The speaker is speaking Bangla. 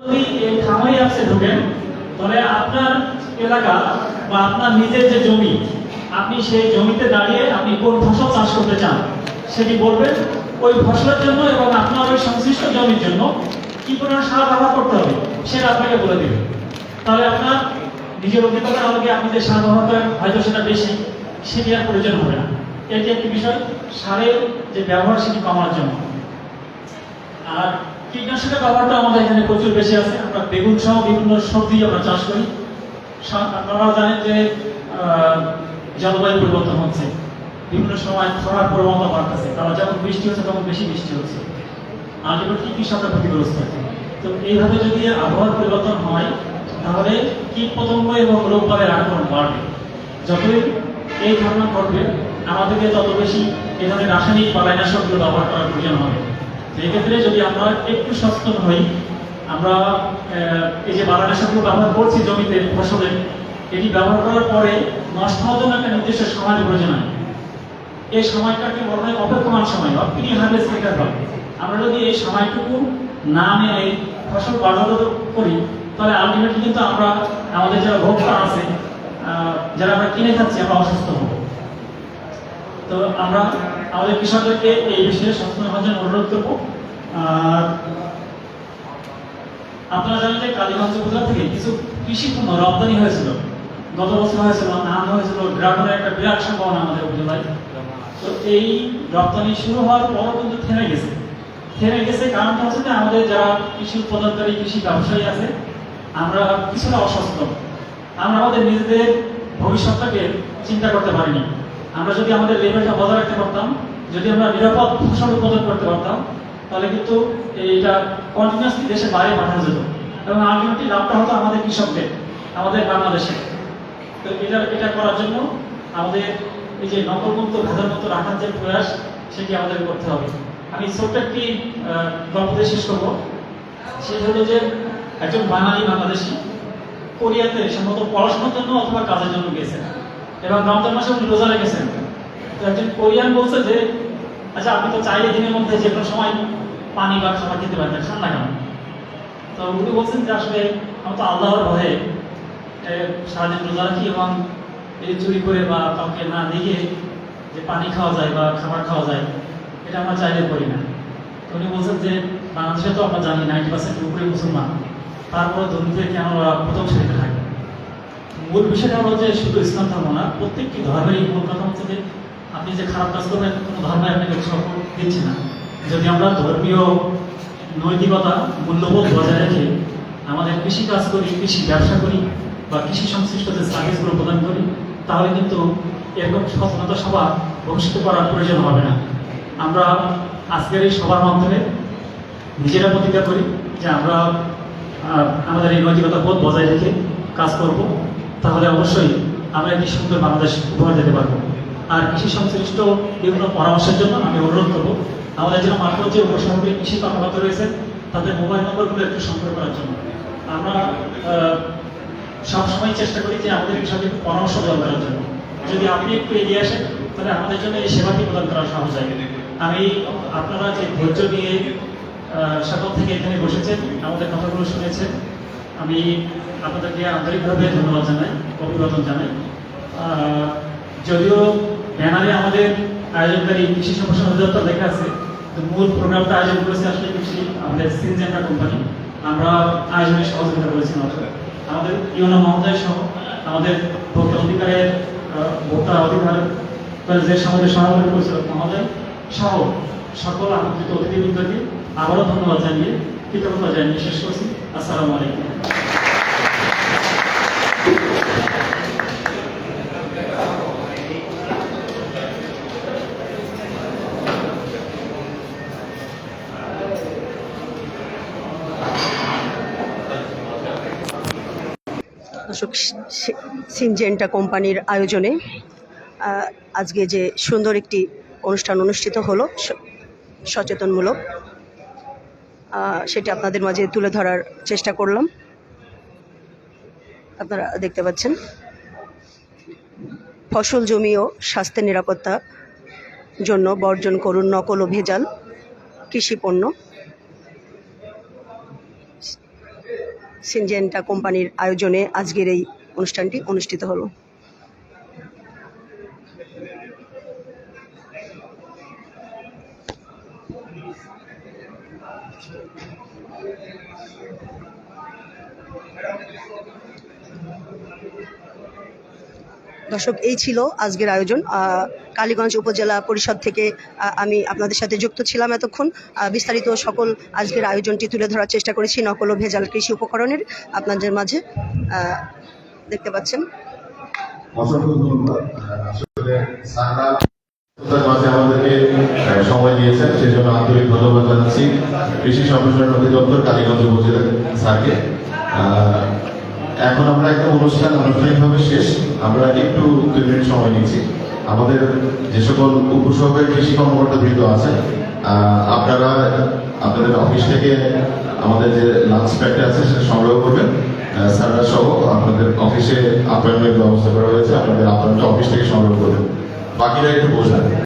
যদি এই খামারি অ্যাপসে ঢোকেন তাহলে আপনার এলাকা বা আপনার নিজের যে জমি, আপনি সেই জমিতে দাঁড়িয়ে আপনি কোন ফসল চাষ করতে চান, সেটি বলবেন ওই ফসলের জন্য এবং আপনার ওই সংশ্লিষ্ট জমির জন্য কি পরিমাণ সার ব্যবহার করতে হবে, সেটা আপনাকে বলে দেবে। তাহলে আপনার নিজের অভিজ্ঞতা আমাকে আপনি যে সার ব্যবহার করেন, হয়তো সেটা বেশি, সেটি আর প্রয়োজন হবে না। এটি একটি বিষয়, সারের যে ব্যবহার সেটি কমানোর জন্য। আর কীটনাশকের ব্যবহারটা আমাদের এখানে প্রচুর বেশি আছে। আমরা বেগুন সহ বিভিন্ন সবজি আমরা চাষ করি। আপনারা জানেন যে জলবায়ু পরিবর্তন হচ্ছে। বিভিন্ন সময় খরার প্রবণতা বাড়তেছে। কারণ যখন বৃষ্টি হচ্ছে তখন বেশি বৃষ্টি হচ্ছে। আলটিমেটলি কৃষকরা ক্ষতিগ্রস্ত হচ্ছে তো এইভাবে যদি আবহাওয়ার পরিবর্তন হয়, তাহলে কীট পতঙ্গ এবং রোগবাগের আক্রমণ বাড়বে। যতই এই ঘটনা ঘটবে, আমাদেরকে তত বেশি ধরনের রাসায়নিক রাসায়নিকগুলো ব্যবহার করার প্রয়োজন হবে। তো এক্ষেত্রে যদি আমরা একটু সচেতন হই, আমরা এই যে বালানাশকগুলো ব্যবহার করছি জমিতে ফসলে, এটি ব্যবহার করার পরে নষ্ট হওয়ার জন্য একটা নির্দিষ্ট সময়ের প্রয়োজন হয়। এই সময়টাকে বলা হয় অপেক্ষমান সময়, বা প্রি হার্ভেস্ট হারভেস্ট ইন্টারভাল আমরা যদি এই সময়টুকু না মেনে ফসল বাড়াতে করি, তাহলে আলটিমেটলি কিন্তু আমরা আমাদের যারা ভোক্তা আছে যারা আমরা কিনে খাচ্ছি, আমরা অসুস্থ হব। তো আমরা আমাদের কৃষকদেরকে এই বিষয়ে সচেতন হওয়ার জন্য অনুরোধ করব। আর আপনারা জানেন যে কালীগঞ্জ উপজেলা থেকে কিছু কৃষি পণ্য রপ্তানি হয়েছিল। গত বছর হয়েছিল নাম হয়েছিল। ড্রাগনের একটা বিরাট সম্ভাবনা আমাদের উপজেলায়। তো এই রপ্তানি শুরু হওয়ার পরও কিন্তু থেমে গেছে। থেমে গেছে কারণটা হচ্ছে যে আমাদের যারা কৃষি উৎপাদনকারী, কৃষি ব্যবসায়ী আছে, আমরা কিছুটা অসচেতন। আমরা আমাদের নিজেদের ভবিষ্যৎটাকে চিন্তা করতে পারিনি। আমরা যদি আমাদের লেভেলটা বজায় রাখতে পারতাম, যদি আমরা নিরাপদ ফসল উৎপাদন করতে পারতাম, তাহলে কিন্তু এইটা কন্টিনিউসলি দেশের বাইরে পাঠানো যেত। এবং আলটিমেটলি লাভটা হতো আমাদের কৃষকদের, আমাদের বাংলাদেশে তো এটা এটা করার জন্য আমাদের এই যে নকলমুক্ত ভেদামুক্ত রাখার যে প্রয়াস, সেটি আমাদের করতে হবে। আমি ছোট্ট একটি গল্প দিয়ে শেষ করব। সেটা হলো যে একজন বাঙালি বাংলাদেশি, কোরিয়াতে সম্ভবত পড়াশোনার জন্য অথবা কাজের জন্য গেছেন এবং রমজান মাসে উনি রোজা রেখেছেন। তো একজন কোরিয়ান বলছে যে আচ্ছা আপনি তো চাইলে দিনের মধ্যে যে কোনো সময় পানি বা খাবার খেতে পারেন ঠান্ডা কেন? তো উনি বলছেন যে, আসলে আমি তো আল্লাহর ভয়ে সারাদিন রোজা রাখি এবং এই চুরি করে বা কাউকে না দিয়ে যে পানি খাওয়া যায় বা খাবার খাওয়া যায়, এটা আমরা চাইলে করি না। তো উনি বলছেন যে, বাংলাদেশে তো আমরা জানি নাইনটি পার্সেন্ট উপরে মুসলমান। তারপরে দুর্নীতির কেন ওরা প্রথম সারিতে থাকে? মূল বিষয়টা হলো যে শুধু ইসলাম ধর্ম না, প্রত্যেকটি ধর্মেরই মূল কথা হচ্ছে যে আপনি যে খারাপ কাজ করবেন, কোনো ধর্মে আপনাকে উৎসাহ দিচ্ছে না। যদি আমরা ধর্মীয় নৈতিকতা, মূল্যবোধ বজায় রেখে আমাদের কৃষি কাজ করি, কৃষি ব্যবসা করি বা কৃষি সংশ্লিষ্ট যে সার্ভিসগুলো প্রদান করি, তাহলে কিন্তু এরকম সচেতনতা সভা ভবিষ্যতে করার প্রয়োজন হবে না। আমরা আজকের এই সবার মাধ্যমে নিজেরা প্রতিজ্ঞা করি যে আমরা আমাদের এই নৈতিকতা বোধ বজায় রেখে কাজ করব। তাহলে অবশ্যই আমরা একটি সুন্দর বাংলাদেশ উপহার দিতে পারব। আর কৃষি সংশ্লিষ্ট বিভিন্ন পরামর্শের জন্য আমি অনুরোধ করব আমাদের যেন মাত্র যে উপসহকারী কৃষি কর্মকর্তা রয়েছেন, তাদের মোবাইল নম্বরগুলো একটু সংগ্রহ করার জন্য। আমরা সবসময় চেষ্টা করি যে আমাদের কৃষকের পরামর্শ প্রদান করার জন্য। যদি আপনি একটু এগিয়ে আসেন, তাহলে আমাদের জন্য এই সেবাটি প্রদান করা সহজ হয়। আমি আপনারা যে ধৈর্য নিয়ে সকাল থেকে এখানে বসেছেন, আমাদের কথাগুলো শুনেছেন আমি আপনাদেরকে আন্তরিকভাবে ধন্যবাদ জানাই অভিবাদন জানাই। যদিও ব্যানারে আমাদের আয়োজনকারী কৃষি সম্প্রসারণ অধিদপ্তর লেখা আছে তো মূল প্রোগ্রামটা আয়োজন করেছে আসলে কৃষি, আমাদের সিনজেন্ডা কোম্পানি আমরা আয়োজনে সহযোগিতা করেছি আমাদের ইউনো মহোদয় সহ আমাদের ভোক্তা অধিকারের ভোক্তা অধিকার যে আমাদের সভাপতি পরিচালক মহোদয় সহ সকল আমন্ত্রিত অতিথিবৃন্দকে আবারও ধন্যবাদ জানিয়ে কৃতজ্ঞতা জানিয়ে শেষ করছি। আসসালামু আলাইকুম। দর্শক সিনজেন্টা কোম্পানির আয়োজনে আজকে যে সুন্দর একটি অনুষ্ঠান অনুষ্ঠিত হলো সচেতনমূলক সেটি আপনাদের মাঝে তুলে ধরার চেষ্টা করলাম। আপনারা দেখতে পাচ্ছেন। ফসল জমি ও স্বাস্থ্যের নিরাপত্তা জন্য বর্জন করুন, নকল ও ভেজাল, কৃষি পণ্য। সিনজেন্টা কোম্পানির আয়োজনে আজকের এই অনুষ্ঠানটি অনুষ্ঠিত হলো। দর্শক, এই ছিল আজকের আয়োজন। কালীগঞ্জ উপজেলা পরিষদ থেকে আমি আপনাদের সাথে যুক্ত ছিলাম এতক্ষণ। বিস্তারিত সকল আজকের আয়োজনটি তুলে ধরার চেষ্টা করেছি নকল ও ভেজাল কৃষি উপকরণের। আপনাদের মাঝে দেখতে পাচ্ছেন। আমাদেরকে সময় দিয়েছেন সেই আন্তরিক ধন্যবাদ জানাচ্ছি। কৃষি সম্প্রসারণ অধিদপ্তর কালীগঞ্জ উপজেলার স্যারকে। এখন আমরা একটা অনুষ্ঠান আনুষ্ঠানিকভাবে শেষ। আমরা একটু দুই মিনিট সময় নিচ্ছি। আমাদের যে সকল উপসর্গের কৃষি কর্মকর্তা বৃন্দ আছেন আহ, আপনারা আপনাদের অফিস থেকে আমাদের যে লাঞ্চ প্যাকটা আছে সেটা সংগ্রহ করবেন। স্যাররা সহ আপনাদের অফিসে আপ্যায়নের ব্যবস্থা করা হয়েছে। আপনাদের আপনারা অফিস থেকে সংগ্রহ করবেন। বাকিরা একটু বোঝান